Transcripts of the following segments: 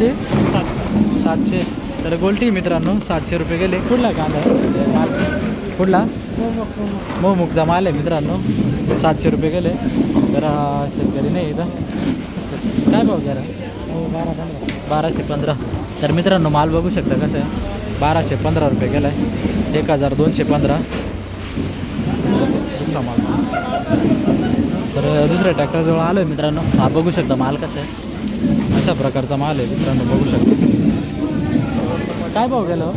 किती सातशे. तर गोल्टी मित्रांनो सातशे रुपये गेले. कुठला कांदा? आहे? माल. कुठला? मोमुगचा माल आहे मित्रांनो. सातशे रुपये गेले. जरा शेतकरी नाही इथं. काय भाव जरा बारा पंधरा बाराशे पंधरा. तर मित्रांनो माल बघू शकता कसं आहे. बाराशे पंधरा रुपये गेला आहे एक हजार दोनशे पंधरा. दुसरा माल. तर दुसऱ्या ट्रॅक्टरजवळ आलो आहे मित्रांनो. हा बघू शकता माल कसं आहे. अशा प्रकारचा माल आहे मित्रांनो बघू शकता. काय भाव गेलो हो?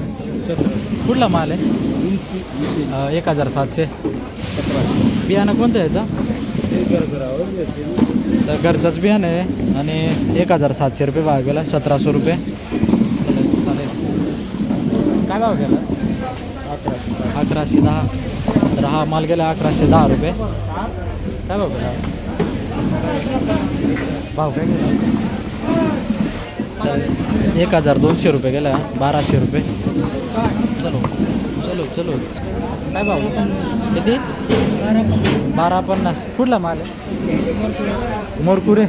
कुठला माल आहे? एक हजार सातशे. बियाणं कोणतं आहे याचा? तर घरचंच बियाणं आहे आणि एक हजार सातशे रुपये भाव गेला सतराशे रुपये. चालेल चालेल. काय भाव गेला? अकराशे दहा. तर हा माल गेला अकराशे दहा रुपये. काय भाव गेला? भाव काय गेला? एक हजार दोनशे रुपये गेला बाराशे रुपये. चलो चलो चलो. काय भाव? किती? बारा पन्नास. कुठला माल आहे? मोरकुरे.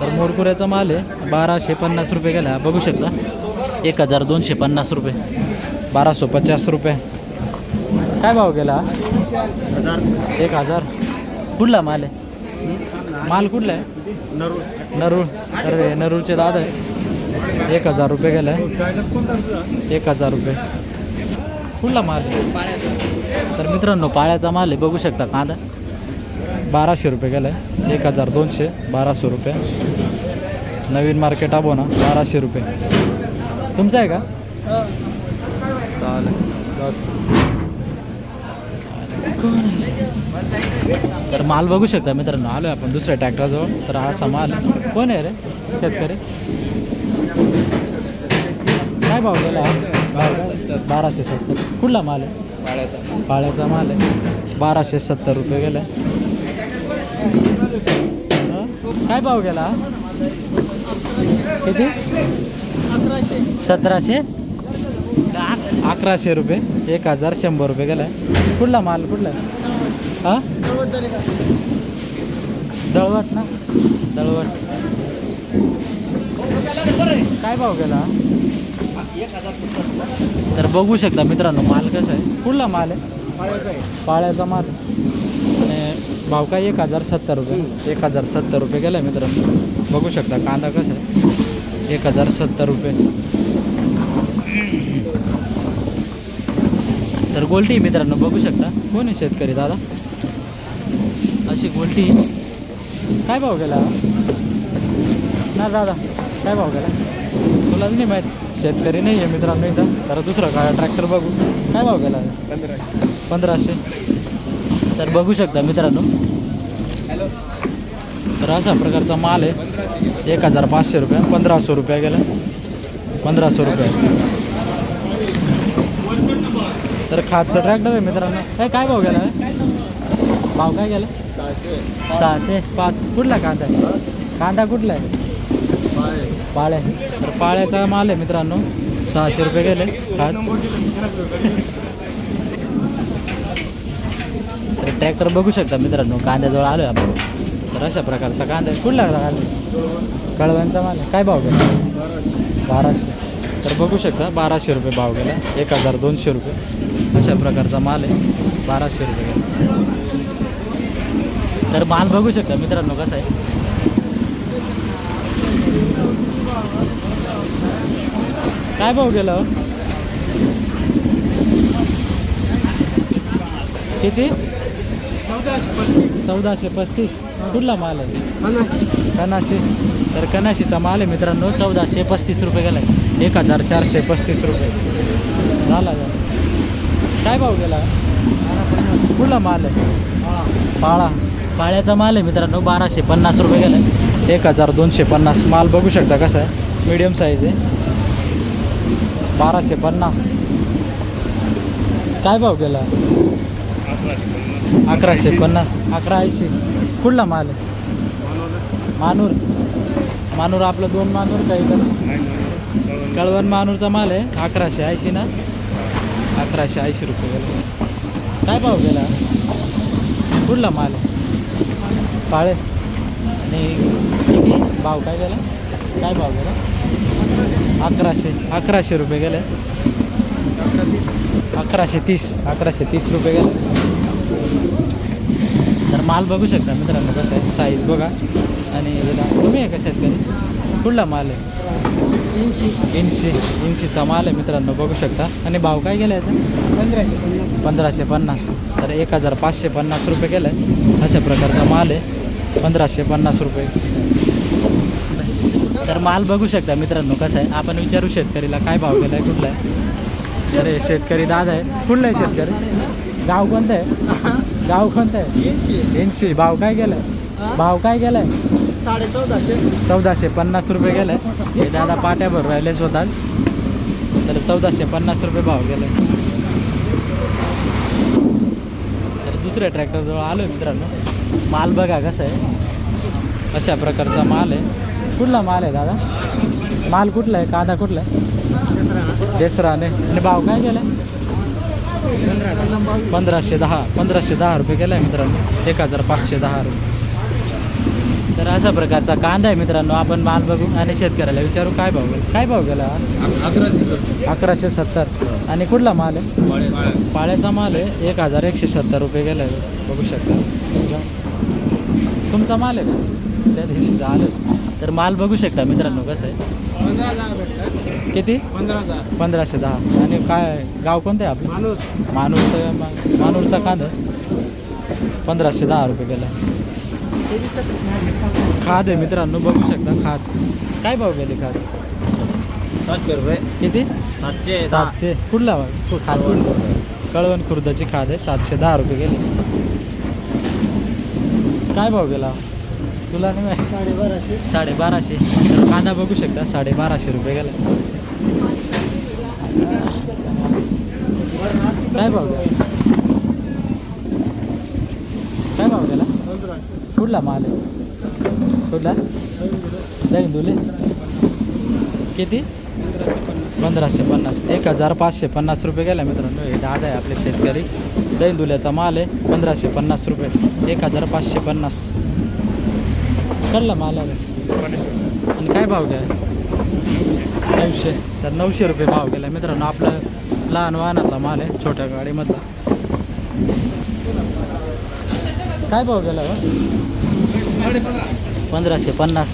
तर मोरकुऱ्याचा माल आहे बाराशे पन्नास रुपये गेला. बघू शकता. एक हजार दोनशे पन्नास रुपये. बाराशे पचास रुपये. काय भाव गेला? एक हजार. कुठला माल आहे? माल कुठला आहे? नरूळ तर हे नरूळचे दादा आहे एक हजार रुपये गेला. आहे एक हजार रुपये. कुठला माल? तर मित्रांनो पाळ्याचा माल आहे बघू शकता कांदा. बाराशे रुपये गेला. आहे एक हजार दोनशे बाराशे रुपये. नवीन मार्केट आबो ना बाराशे रुपये. तुमचं आहे का? चालेल. तर माल बघू शकता मित्रांनो. आलो आपण दुसऱ्या ट्रॅक्टरजवळ तर हा असा माल कोण आहे रे? शेतकरी? काय भाव गेला? बाराशे सत्तर. कुठला माल आहे? पाळ्याचा माल आहे. बाराशे सत्तर रुपये गेला काय भाव गेला? हा? किती? सतराशे? अकराशे रुपये. एक हजार शंभर रुपये गेला कुठला माल? कुठला? हा? दळवट ना? दळवट. काय भाव गेला? तर बघू शकता मित्रांनो माल कसा आहे? कुठला माल आहे? पाळ्याचा माल. आणि भाव काय? एक हजार सत्तर रुपये. एक हजार सत्तर रुपये गेला मित्रांनो. बघू शकता कांदा कसा आहे? एक हजार सत्तर रुपये. तर गोल्टी मित्रांनो बघू शकता. कोण आहे शेतकरी दादा? अशी गोल्टी काय भाव गेला? ना दादा काय भाव गेला? तुलाच नाही माहीत. शेतकरी नाही आहे मित्रांनो इथं. तर दुसरा काय ट्रॅक्टर बघू. काय भाव गेला? पंधराशे. तर बघू शकता मित्रांनो. तर अशा प्रकारचा माल आहे. एक हजार पाचशे रुपये पंधराशे रुपये गेला. पंधराशे रुपये. तर खातचं ट्रॅक्टर आहे मित्रांनो. काय काय भाव गेला? भाव काय गेला? सहाशे पाच. कुठला कांदा आहे? कांदा कुठला आहे? पाळ्या तर पाळ्याचा माल आहे मित्रांनो. सहाशे रुपये गेले. तर ट्रॅक्टर बघू शकता मित्रांनो. कांद्याजवळ आलो आहे आपण. तर अशा प्रकारचा कांदा आहे. कुठला कांदा कळव्यांचा माल आहे. काय भाव गेला? बाराशे. तर बघू शकता बाराशे रुपये भाव गेला. एक हजार दोनशे रुपये. अशा प्रकारचा माल आहे. बाराशे रुपये गेला. तर माल बघू शकता मित्रांनो कसा आहे. काय भाव गेला हो? किती? चौदाशे पस्तीस. कुठला माल आहे? कनाशी तर कनाशीचा माल आहे मित्रांनो चौदाशे पस्तीस रुपये गेला एक हजार चारशे पस्तीस रुपये. झाला काय भाव गेला? कुठला माल आहे? पाळा. पाळ्याचा माल आहे मित्रांनो बाराशे पन्नास रुपये गेला. एक हजार दोनशे पन्नास माल बघू शकता कसा आहे. मीडियम साईज आहे. बाराशे पन्नास. काय भाव गेला? अकराशे पन्नास. अकरा ऐंशी कुठला माल आहे? मानूर. मानूर आपलं दोन मानूर काही तर कळवण मानूरचा माल आहे. अकराशे ऐंशी ना? अकराशे ऐंशी रुपये गेला. काय भाव गेला? कुठला माल आहे? पाळे. आणि किती? भाव काय झाला काय भाव गेला? अकराशे. अकराशे रुपये गेले. अकराशे तीस. अकराशे तीस रुपये गेले. तर माल बघू शकता मित्रांनो कसं आहे. साईज बघा. आणि तुम्ही आहे का शेतकरी? कुठला माल आहे? ऐंशी ऐंशीचा माल आहे मित्रांनो बघू शकता. आणि भाव काय गेला याचा पंधराशे पन्नास. तर एक हजार पाचशे पन्नास रुपये गेलं आहे अशा प्रकारचा माल आहे. पंधराशे पन्नास रुपये. तर माल बघू शकता मित्रांनो कसं आहे. आपण विचारू शेतकरीला काय भाव गेला आहे कुठला आहे. तर शेतकरी दादा आहे. कुठला आहे शेतकरी? गाव कोणतं आहे? गाव कोणतं आहे? ऐंशी भाव काय गेलाय? भाव काय गेलाय? साडे चौदाशे. चौदाशे पन्नास रुपये गेलाय. हे दादा पाट्या भर राहिले स्वतः तर चौदाशे पन्नास रुपये भाव गेलाय. तर दुसऱ्या ट्रॅक्टरजवळ आलो आहे मित्रांनो. माल बघा कसा आहे. अशा प्रकारचा माल आहे. कुठला माल आहे दादा? माल कुठला आहे? कांदा कुठला आहे? देसराने. आणि भाव काय गेलाय? पंधराशे दहा. पंधराशे दहा रुपये गेला आहे मित्रांनो. एक हजार पाचशे दहा रुपये. तर अशा प्रकारचा कांदा आहे मित्रांनो. आपण माल बघू आणि शेतकऱ्याला विचारू काय भाव गेला? काय भाव गेला? अकराशे सत्तर. आणि कुठला माल आहे? पाळ्याचा माल आहे. एक हजार एकशे सत्तर रुपये गेला आहे. बघू शकता. तुमचा माल आहे का? त्या दिवशी आलं तर माल बघू शकता मित्रांनो कसं आहे. किती? पंधराशे दहा. आणि काय गाव कोणतं आहे आपलं? माणूस. मानूरचं मानूरचा कांदा पंधराशे दहा रुपये गेला. खाद आहे मित्रांनो बघू शकता खाद. काय भाव गेले खाद? सातशे रुपये. किती? सातशे सातशे. कुठला खाद? कळवण खुर्दाची खाद आहे सातशे दहा रुपये गेले. काय भाव गेला? तुला नाही माहिती? साडेबाराशे. साडेबाराशे. तर कांदा बघू शकता साडेबाराशे रुपये गेला. काय भाव गेला? काय भाव गेला? कुठला माल आहे कुठला दही दुले किती पंधराशे पन्नास. एक हजार पाचशे पन्नास रुपये गेला मित्रांनो. हे दादा आहे आपले शेतकरी. दैंदुल्याचा माल आहे. पंधराशे पन्नास रुपये. एक हजार पाचशे पन्नास. कळला माल आहे? आणि काय भाव घ्या नऊशे. तर नऊशे रुपये भाव गेला मित्रांनो. आपलं लहान वाहनातला माल आहे. छोट्या गाडीमधला. काय भाव गेला हो? पंधराशे पन्नास.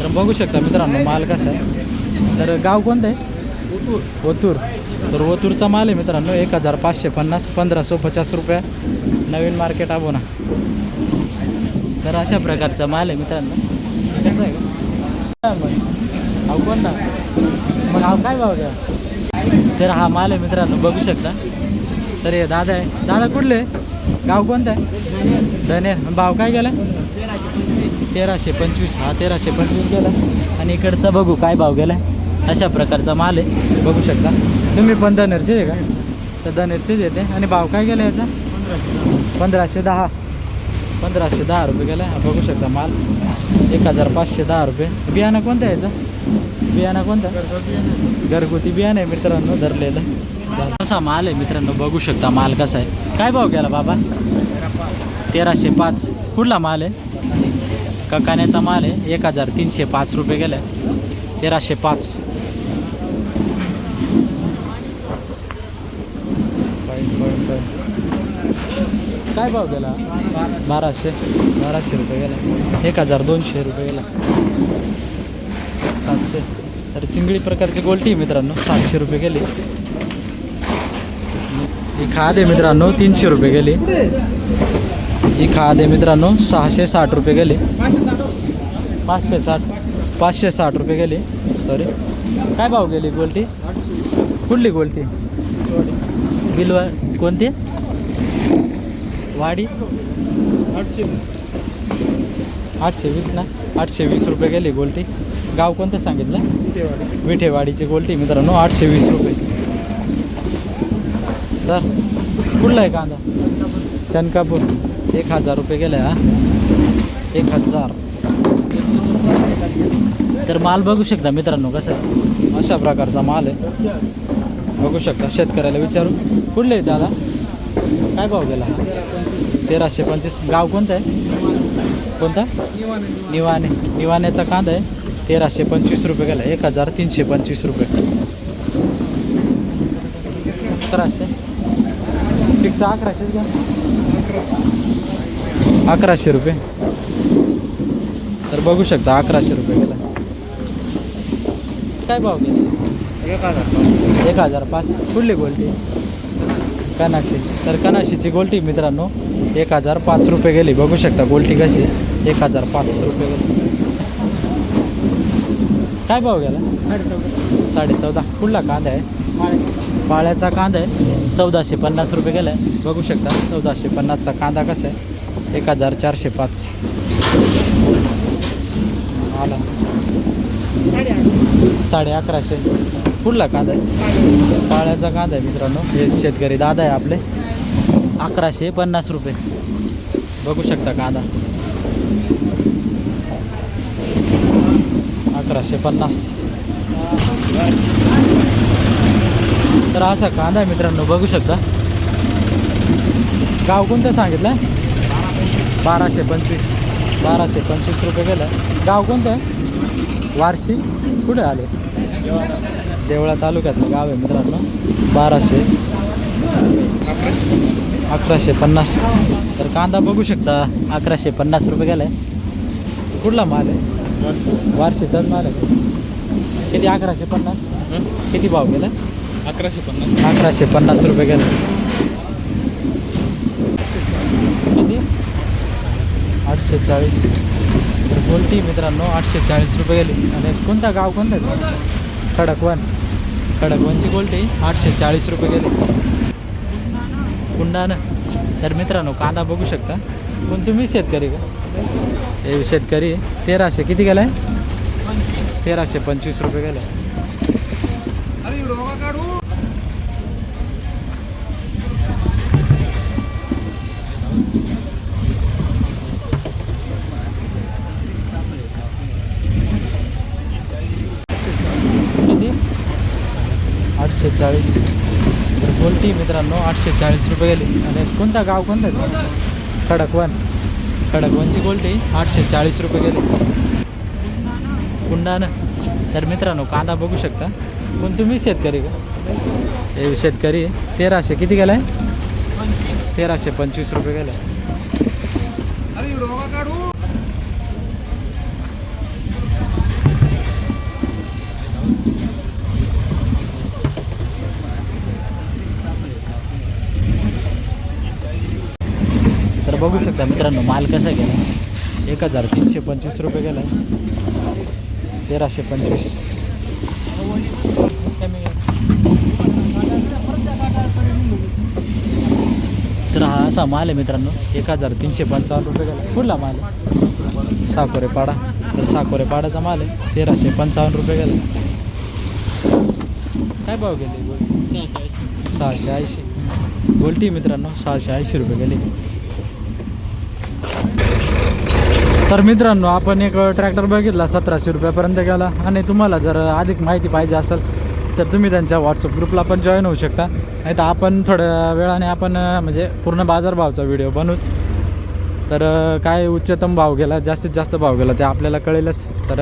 तर बघू शकता मित्रांनो माल कसा आहे. तर गाव कोणतं आहे? ओतूर. तर ओतूरचा माल आहे मित्रांनो एक हजार पाचशे पन्नास पंधराशे पचास रुपया. नवीन मार्केट आबोना तर अशा प्रकारचा माल आहे मित्रांनो. कसं आहे? का मग हाव कोणता? मग हा काय भाव घ्या तर हा माल आहे मित्रांनो बघू शकता. तर हे दादा आहे. दादा कुठले? गाव कोणतं? आहे धनेर. भाव काय गेला तेराशे पंचवीस. हा तेराशे पंचवीस गेला आणि इकडचा बघू काय भाव गेला. अशा प्रकारचा माल आहे. बघू शकता. तुम्ही पण धनेरचेच आहे का? तर धनेरचेच येते आणि भाव काय गेला याचा? पंधराशे दहा. पंधराशे दहा रुपये गेला. हा बघू शकता माल. एक हजार पाचशे दहा रुपये. बियाणं कोणतं आहे याचं? बियाणा कोणतं? घरगुती बियाणं आहे मित्रांनो धरलेलं. कसा माल आहे मित्रांनो? बघू शकता माल कसा आहे. काय भाव गेला बाबा? तेराशे पाच. कुठला माल आहे? ककाण्याचा माल आहे. एक हजार तीनशे पाच रुपये गेला. तेराशे पाच. काय भाव गेला? बाराशे. बाराशे रुपये गेला. एक हजार दोनशे रुपये गेला. सातशे. तर चिंगळी प्रकारची गोल्टी मित्रांनो सातशे रुपये गेली. ही खाद आहे मित्रांनो तीनशे रुपये गेली. ही खाद आहे मित्रांनो सहाशे साठ रुपये गेली. पाचशे साठ पाचशे साठ रुपये गेली. सॉरी काय भाव गेली गोल्टी कुठली गोल्टी बिलवा कोणती? वाडी? आठशे आठशे वीस ना? आठशे वीस रुपये गेली गोल्टी गाव कोणतं सांगितलं? विठेवाडीची गोल्टी मित्रांनो आठशे वीस रुपये. तर कुठला आहे कांदा? चनकापूर. एक हजार रुपये गेला हा. एक हजार. तर माल बघू शकता मित्रांनो कसं आहे? अशा प्रकारचा माल आहे. बघू शकता शेतकऱ्याला विचारू कुठले आहे दादा? काय भाव गेला? तेराशे पंचवीस. गाव कोणतं आहे? कोणता? निवाणे निवाण्याचा कांदा आहे. तेराशे पंचवीस रुपये गेला. एक हजार तीनशे पंचवीस रुपये. अकराशे फिक्स अकराशेच घ्या. अकराशे रुपये. तर बघू शकता अकराशे रुपये गेला. काय भाव गेला? एक हजार एक हजार पाच. कुठली गोल्टी? कनाशी तर कनाशीची गोल्टी मित्रांनो एक हजार पाच रुपये गेली. बघू शकता गोल्टी कशी? एक हजार पाच रुपये गेली. काय भाव गेला? साडे चौदा कुठला कांदा आहे? पाळ्याचा कांदा आहे. चौदाशे पन्नास रुपये गेला आहे बघू शकता. चौदाशे पन्नासचा कांदा कसा आहे? एक हजार चारशे पाच. आला. साडे अकराशे. कुठला कांदा आहे? पाळ्याचा कांदा आहे मित्रांनो. हे शेतकरी दादा आहे आपले. अकराशे पन्नास रुपये. बघू शकता कांदा. अकराशे पन्नास. तर असा कांदा मित्रांनो बघू शकता. गाव कोणतं सांगितलं? बाराशे पंचवीस. बाराशे पंचवीस रुपये गेलं. गाव कोणतं? आहे वारशी. कुठे आले? देवळा तालुक्यातलं गाव आहे मित्रांनो. बाराशे. अकराशे पन्नास. तर कांदा बघू शकता अकराशे पन्नास रुपये गेला आहे कुठला माल आहे? वारशीचाच माल आहे. किती? अकराशे पन्नास. किती भाव गेला? अकराशे पन्नास. अकराशे पन्नास रुपये गेले. किती? आठशे चाळीस तर गोल्टी मित्रांनो आठशे चाळीस रुपये गेली. आणि कोणता गाव कोणता आहे? खडकवन खडकवनची गोल्टी आठशे चाळीस रुपये गेली. कुंडानं तर मित्रांनो कांदा बघू शकता. पण तुम्ही शेतकरी का? हे शेतकरी तेराशे किती गेलाय? तेराशे पंचवीस रुपये गेलाय. किती? आठशे चाळीस. तर बोलती मित्रांनो आठशे चाळीस रुपये गेले. आणि कोणता गाव कोणता आहे? खडकवन खडकवनची गोल्टी आठशे चाळीस रुपये गेली. कुंडानं. तर मित्रांनो कांदा बघू शकता. पण तुम्ही शेतकरी का? हे शेतकरी तेराशे किती गेलाय? तेराशे पंचवीस रुपये गेलाय. बघू शकता मित्रांनो माल कसा गेला? एक हजार तीनशे पंचवीस रुपये गेला तेराशे पंचवीस. तर हा असा माल आहे मित्रांनो एक हजार तीनशे पंचावन्न रुपये गेला. पुढला माल आहे? साकोरे पाडा तर साकोरे पाडाचा माल आहे तेराशे पंचावन्न रुपये गेला. काय भाव गेले? सहाशे ऐंशी. बोलती मित्रांनो सहाशे ऐंशी रुपये गेले. तर मित्रांनो आपण एक ट्रॅक्टर बघितला सतराशे रुपयापर्यंत गेला. आणि तुम्हाला जर अधिक माहिती पाहिजे असेल तर तुम्ही त्यांच्या व्हॉट्सअप ग्रुपला पण जॉईन होऊ शकता. नाही तर आपण थोड्या वेळाने आपण म्हणजे पूर्ण बाजारभावचा व्हिडिओ बनवूच. तर काय उच्चतम भाव गेला जास्तीत जास्त भाव गेला ते आपल्याला कळेलच. तर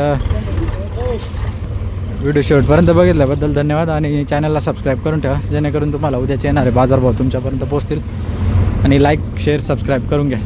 व्हिडिओ शेवटपर्यंत बघितल्याबद्दल धन्यवाद. आणि चॅनलला सबस्क्राईब करून ठेवा जेणेकरून तुम्हाला उद्याचे येणारे बाजारभाव तुमच्यापर्यंत पोहोचतील. आणि लाईक शेअर सबस्क्राईब करून घ्या.